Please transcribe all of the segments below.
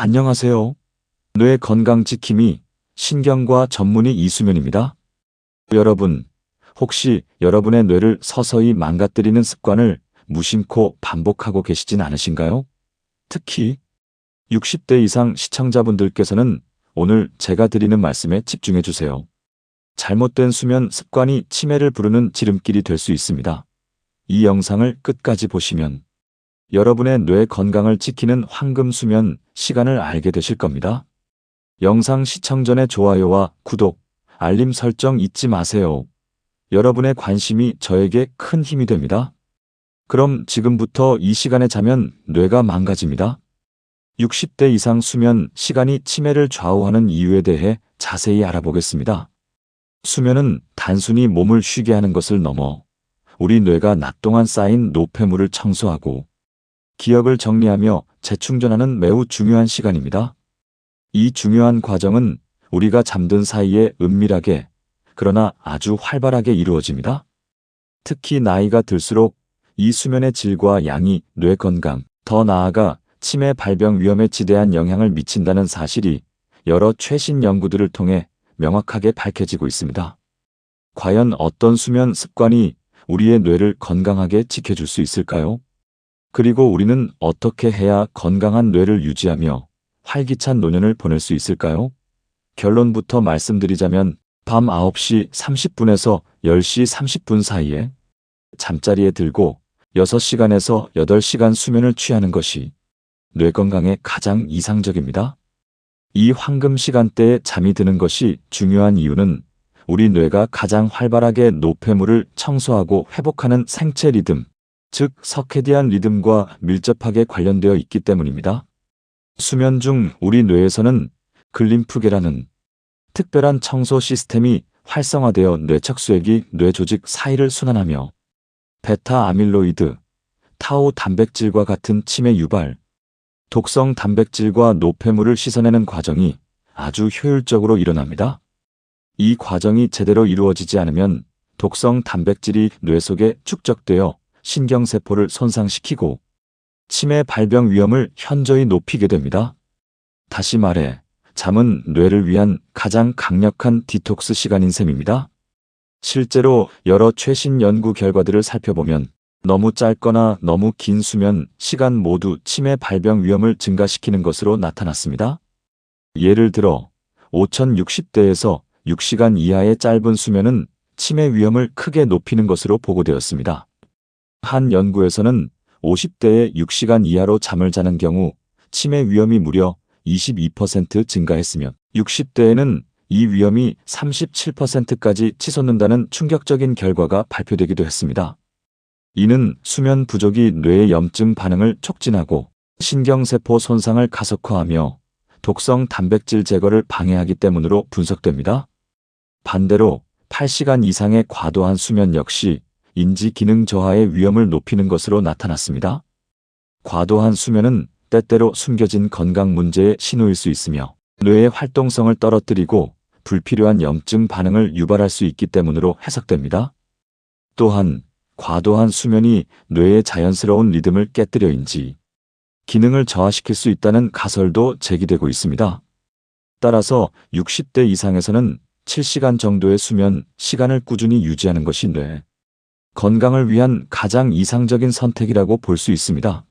안녕하세요. 뇌 건강 지킴이 신경과 전문의 이수면입니다. 여러분, 혹시 여러분의 뇌를 서서히 망가뜨리는 습관을 무심코 반복하고 계시진 않으신가요? 특히 60대 이상 시청자분들께서는 오늘 제가 드리는 말씀에 집중해 주세요. 잘못된 수면 습관이 치매를 부르는 지름길이 될 수 있습니다. 이 영상을 끝까지 보시면 여러분의 뇌 건강을 지키는 황금 수면 시간을 알게 되실 겁니다. 영상 시청 전에 좋아요와 구독, 알림 설정 잊지 마세요. 여러분의 관심이 저에게 큰 힘이 됩니다. 그럼 지금부터 이 시간에 자면 뇌가 망가집니다. 60대 이상 수면 시간이 치매를 좌우하는 이유에 대해 자세히 알아보겠습니다. 수면은 단순히 몸을 쉬게 하는 것을 넘어 우리 뇌가 낮 동안 쌓인 노폐물을 청소하고 기억을 정리하며 재충전하는 매우 중요한 시간입니다. 이 중요한 과정은 우리가 잠든 사이에 은밀하게 그러나 아주 활발하게 이루어집니다. 특히 나이가 들수록 이 수면의 질과 양이 뇌 건강, 더 나아가 치매 발병 위험에 지대한 영향을 미친다는 사실이 여러 최신 연구들을 통해 명확하게 밝혀지고 있습니다. 과연 어떤 수면 습관이 우리의 뇌를 건강하게 지켜줄 수 있을까요? 그리고 우리는 어떻게 해야 건강한 뇌를 유지하며 활기찬 노년을 보낼 수 있을까요? 결론부터 말씀드리자면 밤 9시 30분에서 10시 30분 사이에 잠자리에 들고 6시간에서 8시간 수면을 취하는 것이 뇌 건강에 가장 이상적입니다. 이 황금 시간대에 잠이 드는 것이 중요한 이유는 우리 뇌가 가장 활발하게 노폐물을 청소하고 회복하는 생체 리듬, 즉 서케디안 리듬과 밀접하게 관련되어 있기 때문입니다. 수면 중 우리 뇌에서는 글림프계라는 특별한 청소 시스템이 활성화되어 뇌척수액이 뇌 조직 사이를 순환하며 베타 아밀로이드, 타오 단백질과 같은 치매 유발, 독성 단백질과 노폐물을 씻어내는 과정이 아주 효율적으로 일어납니다. 이 과정이 제대로 이루어지지 않으면 독성 단백질이 뇌 속에 축적되어 신경세포를 손상시키고 치매 발병 위험을 현저히 높이게 됩니다. 다시 말해, 잠은 뇌를 위한 가장 강력한 디톡스 시간인 셈입니다. 실제로 여러 최신 연구 결과들을 살펴보면 너무 짧거나 너무 긴 수면 시간 모두 치매 발병 위험을 증가시키는 것으로 나타났습니다. 예를 들어 5060대에서 6시간 이하의 짧은 수면은 치매 위험을 크게 높이는 것으로 보고되었습니다. 한 연구에서는 50대에 6시간 이하로 잠을 자는 경우 치매 위험이 무려 22% 증가했으며 60대에는 이 위험이 37%까지 치솟는다는 충격적인 결과가 발표되기도 했습니다. 이는 수면 부족이 뇌의 염증 반응을 촉진하고 신경세포 손상을 가속화하며 독성 단백질 제거를 방해하기 때문으로 분석됩니다. 반대로 8시간 이상의 과도한 수면 역시 인지 기능 저하의 위험을 높이는 것으로 나타났습니다. 과도한 수면은 때때로 숨겨진 건강 문제의 신호일 수 있으며 뇌의 활동성을 떨어뜨리고 불필요한 염증 반응을 유발할 수 있기 때문으로 해석됩니다. 또한 과도한 수면이 뇌의 자연스러운 리듬을 깨뜨려인지 기능을 저하시킬 수 있다는 가설도 제기되고 있습니다. 따라서 60대 이상에서는 7시간 정도의 수면 시간을 꾸준히 유지하는 것이 뇌 건강을 위한 가장 이상적인 선택이라고 볼 수 있습니다.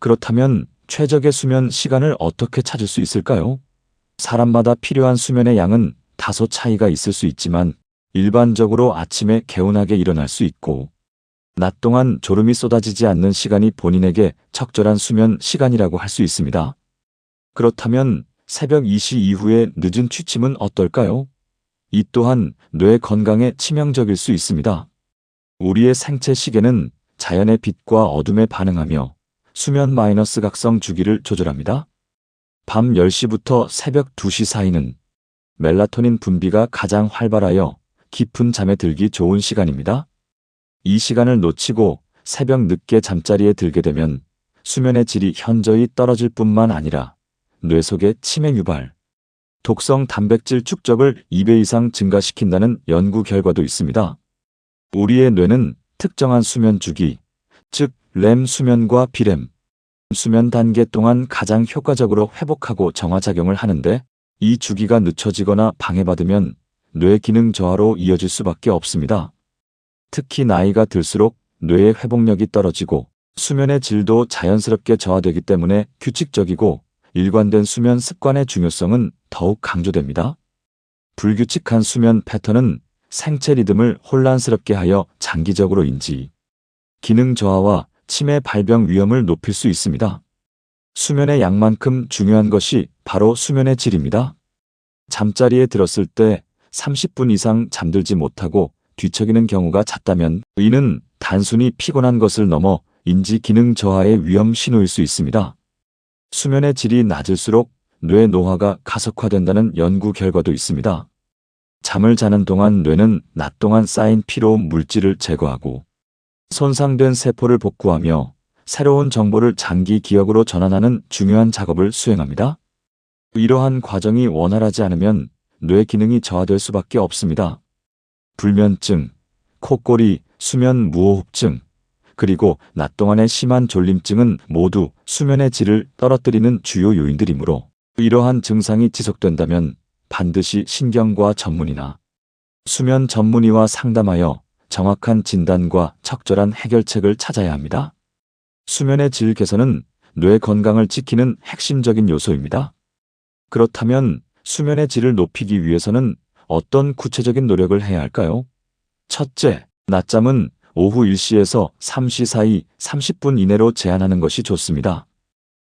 그렇다면 최적의 수면 시간을 어떻게 찾을 수 있을까요? 사람마다 필요한 수면의 양은 다소 차이가 있을 수 있지만 일반적으로 아침에 개운하게 일어날 수 있고 낮 동안 졸음이 쏟아지지 않는 시간이 본인에게 적절한 수면 시간이라고 할 수 있습니다. 그렇다면 새벽 2시 이후의 늦은 취침은 어떨까요? 이 또한 뇌 건강에 치명적일 수 있습니다. 우리의 생체 시계는 자연의 빛과 어둠에 반응하며 수면 마이너스 각성 주기를 조절합니다. 밤 10시부터 새벽 2시 사이는 멜라토닌 분비가 가장 활발하여 깊은 잠에 들기 좋은 시간입니다. 이 시간을 놓치고 새벽 늦게 잠자리에 들게 되면 수면의 질이 현저히 떨어질 뿐만 아니라 뇌 속의 치매 유발, 독성 단백질 축적을 2배 이상 증가시킨다는 연구 결과도 있습니다. 우리의 뇌는 특정한 수면 주기, 즉 렘 수면과 비렘, 수면 단계 동안 가장 효과적으로 회복하고 정화작용을 하는데 이 주기가 늦춰지거나 방해받으면 뇌 기능 저하로 이어질 수밖에 없습니다. 특히 나이가 들수록 뇌의 회복력이 떨어지고 수면의 질도 자연스럽게 저하되기 때문에 규칙적이고 일관된 수면 습관의 중요성은 더욱 강조됩니다. 불규칙한 수면 패턴은 생체 리듬을 혼란스럽게 하여 장기적으로 인지, 기능 저하와 치매 발병 위험을 높일 수 있습니다. 수면의 양만큼 중요한 것이 바로 수면의 질입니다. 잠자리에 들었을 때 30분 이상 잠들지 못하고 뒤척이는 경우가 잦다면 이는 단순히 피곤한 것을 넘어 인지 기능 저하의 위험 신호일 수 있습니다. 수면의 질이 낮을수록 뇌 노화가 가속화된다는 연구 결과도 있습니다. 잠을 자는 동안 뇌는 낮 동안 쌓인 피로 물질을 제거하고 손상된 세포를 복구하며 새로운 정보를 장기 기억으로 전환하는 중요한 작업을 수행합니다. 이러한 과정이 원활하지 않으면 뇌 기능이 저하될 수밖에 없습니다. 불면증, 코골이, 수면 무호흡증, 그리고 낮 동안의 심한 졸림증은 모두 수면의 질을 떨어뜨리는 주요 요인들이므로 이러한 증상이 지속된다면 반드시 신경과 전문의나 수면 전문의와 상담하여 정확한 진단과 적절한 해결책을 찾아야 합니다. 수면의 질 개선은 뇌 건강을 지키는 핵심적인 요소입니다. 그렇다면 수면의 질을 높이기 위해서는 어떤 구체적인 노력을 해야 할까요? 첫째, 낮잠은 오후 1시에서 3시 사이 30분 이내로 제한하는 것이 좋습니다.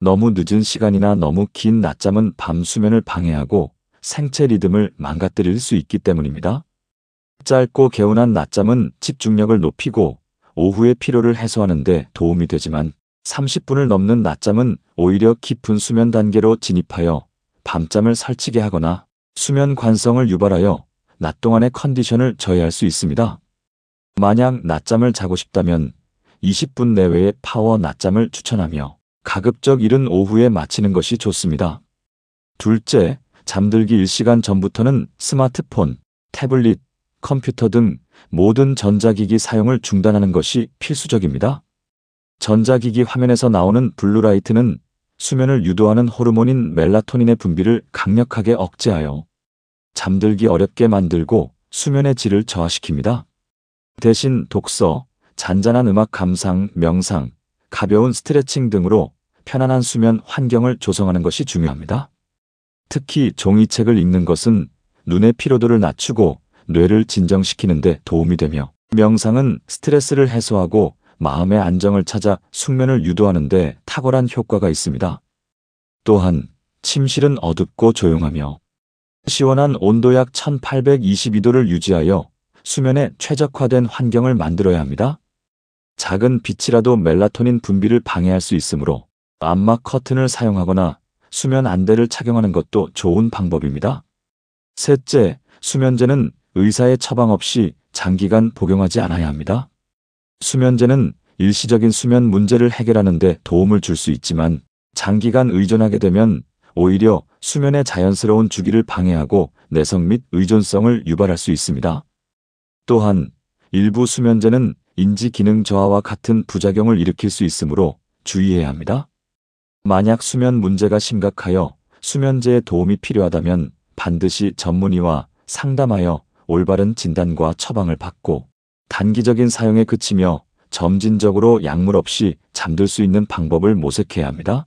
너무 늦은 시간이나 너무 긴 낮잠은 밤 수면을 방해하고 생체 리듬을 망가뜨릴 수 있기 때문입니다. 짧고 개운한 낮잠은 집중력을 높이고 오후의 피로를 해소하는 데 도움이 되지만 30분을 넘는 낮잠은 오히려 깊은 수면 단계로 진입하여 밤잠을 설치게 하거나 수면 관성을 유발하여 낮 동안의 컨디션을 저해할 수 있습니다. 만약 낮잠을 자고 싶다면 20분 내외의 파워 낮잠을 추천하며 가급적 이른 오후에 마치는 것이 좋습니다. 둘째, 잠들기 1시간 전부터는 스마트폰, 태블릿, 컴퓨터 등 모든 전자기기 사용을 중단하는 것이 필수적입니다. 전자기기 화면에서 나오는 블루라이트는 수면을 유도하는 호르몬인 멜라토닌의 분비를 강력하게 억제하여 잠들기 어렵게 만들고 수면의 질을 저하시킵니다. 대신 독서, 잔잔한 음악 감상, 명상, 가벼운 스트레칭 등으로 편안한 수면 환경을 조성하는 것이 중요합니다. 특히 종이책을 읽는 것은 눈의 피로도를 낮추고 뇌를 진정시키는 데 도움이 되며 명상은 스트레스를 해소하고 마음의 안정을 찾아 숙면을 유도하는 데 탁월한 효과가 있습니다. 또한 침실은 어둡고 조용하며 시원한 온도 약 1822도를 유지하여 수면에 최적화된 환경을 만들어야 합니다. 작은 빛이라도 멜라토닌 분비를 방해할 수 있으므로 암막 커튼을 사용하거나 수면 안대를 착용하는 것도 좋은 방법입니다. 셋째, 수면제는 의사의 처방 없이 장기간 복용하지 않아야 합니다. 수면제는 일시적인 수면 문제를 해결하는 데 도움을 줄 수 있지만 장기간 의존하게 되면 오히려 수면의 자연스러운 주기를 방해하고 내성 및 의존성을 유발할 수 있습니다. 또한 일부 수면제는 인지 기능 저하와 같은 부작용을 일으킬 수 있으므로 주의해야 합니다. 만약 수면 문제가 심각하여 수면제의 도움이 필요하다면 반드시 전문의와 상담하여 올바른 진단과 처방을 받고 단기적인 사용에 그치며 점진적으로 약물 없이 잠들 수 있는 방법을 모색해야 합니다.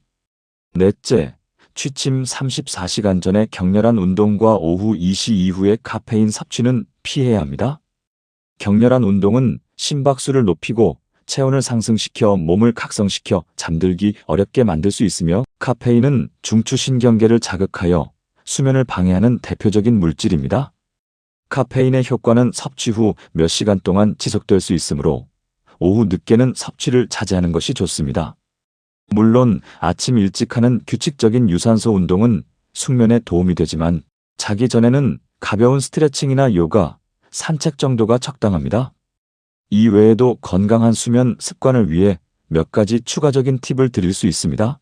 넷째, 취침 34시간 전에 격렬한 운동과 오후 2시 이후의 카페인 섭취는 피해야 합니다. 격렬한 운동은 심박수를 높이고 체온을 상승시켜 몸을 각성시켜 잠들기 어렵게 만들 수 있으며 카페인은 중추신경계를 자극하여 수면을 방해하는 대표적인 물질입니다. 카페인의 효과는 섭취 후 몇 시간 동안 지속될 수 있으므로 오후 늦게는 섭취를 자제하는 것이 좋습니다. 물론 아침 일찍 하는 규칙적인 유산소 운동은 숙면에 도움이 되지만 자기 전에는 가벼운 스트레칭이나 요가, 산책 정도가 적당합니다. 이 외에도 건강한 수면 습관을 위해 몇 가지 추가적인 팁을 드릴 수 있습니다.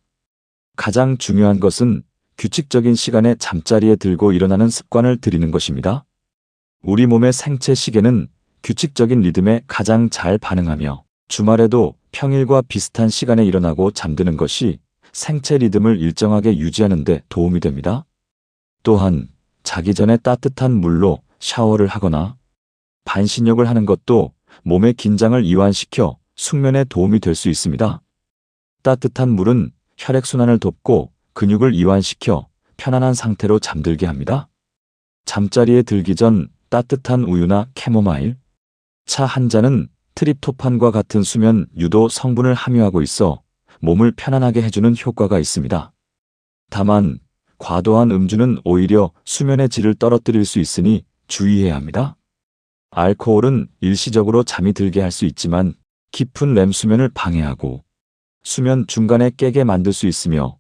가장 중요한 것은 규칙적인 시간에 잠자리에 들고 일어나는 습관을 들이는 것입니다. 우리 몸의 생체 시계는 규칙적인 리듬에 가장 잘 반응하며 주말에도 평일과 비슷한 시간에 일어나고 잠드는 것이 생체 리듬을 일정하게 유지하는 데 도움이 됩니다. 또한 자기 전에 따뜻한 물로 샤워를 하거나 반신욕을 하는 것도 몸의 긴장을 이완시켜 숙면에 도움이 될 수 있습니다. 따뜻한 물은 혈액순환을 돕고 근육을 이완시켜 편안한 상태로 잠들게 합니다. 잠자리에 들기 전 따뜻한 우유나 캐모마일, 차 한 잔은 트립토판과 같은 수면 유도 성분을 함유하고 있어 몸을 편안하게 해주는 효과가 있습니다. 다만 과도한 음주는 오히려 수면의 질을 떨어뜨릴 수 있으니 주의해야 합니다. 알코올은 일시적으로 잠이 들게 할 수 있지만 깊은 렘 수면을 방해하고 수면 중간에 깨게 만들 수 있으며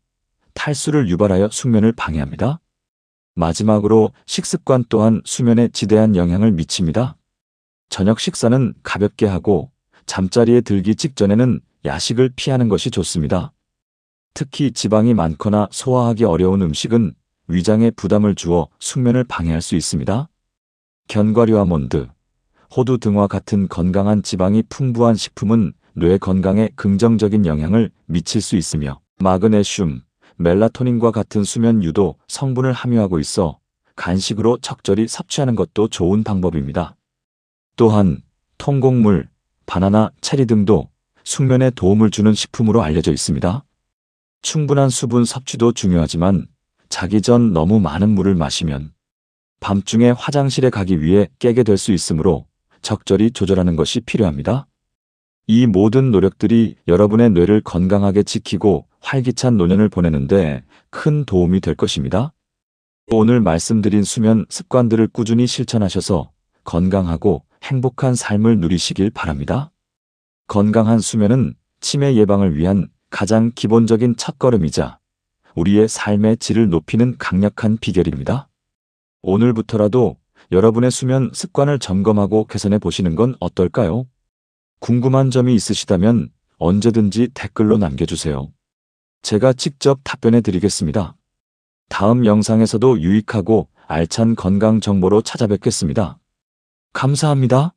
탈수를 유발하여 숙면을 방해합니다. 마지막으로 식습관 또한 수면에 지대한 영향을 미칩니다. 저녁 식사는 가볍게 하고 잠자리에 들기 직전에는 야식을 피하는 것이 좋습니다. 특히 지방이 많거나 소화하기 어려운 음식은 위장에 부담을 주어 숙면을 방해할 수 있습니다. 견과류 아몬드, 호두 등과 같은 건강한 지방이 풍부한 식품은 뇌 건강에 긍정적인 영향을 미칠 수 있으며 마그네슘, 멜라토닌과 같은 수면 유도 성분을 함유하고 있어 간식으로 적절히 섭취하는 것도 좋은 방법입니다. 또한 통곡물, 바나나, 체리 등도 숙면에 도움을 주는 식품으로 알려져 있습니다. 충분한 수분 섭취도 중요하지만 자기 전 너무 많은 물을 마시면 밤중에 화장실에 가기 위해 깨게 될 수 있으므로 적절히 조절하는 것이 필요합니다. 이 모든 노력들이 여러분의 뇌를 건강하게 지키고 활기찬 노년을 보내는데 큰 도움이 될 것입니다. 오늘 말씀드린 수면 습관들을 꾸준히 실천하셔서 건강하고 행복한 삶을 누리시길 바랍니다. 건강한 수면은 치매 예방을 위한 가장 기본적인 첫걸음이자 우리의 삶의 질을 높이는 강력한 비결입니다. 오늘부터라도 여러분의 수면 습관을 점검하고 개선해 보시는 건 어떨까요? 궁금한 점이 있으시다면 언제든지 댓글로 남겨주세요. 제가 직접 답변해 드리겠습니다. 다음 영상에서도 유익하고 알찬 건강 정보로 찾아뵙겠습니다. 감사합니다.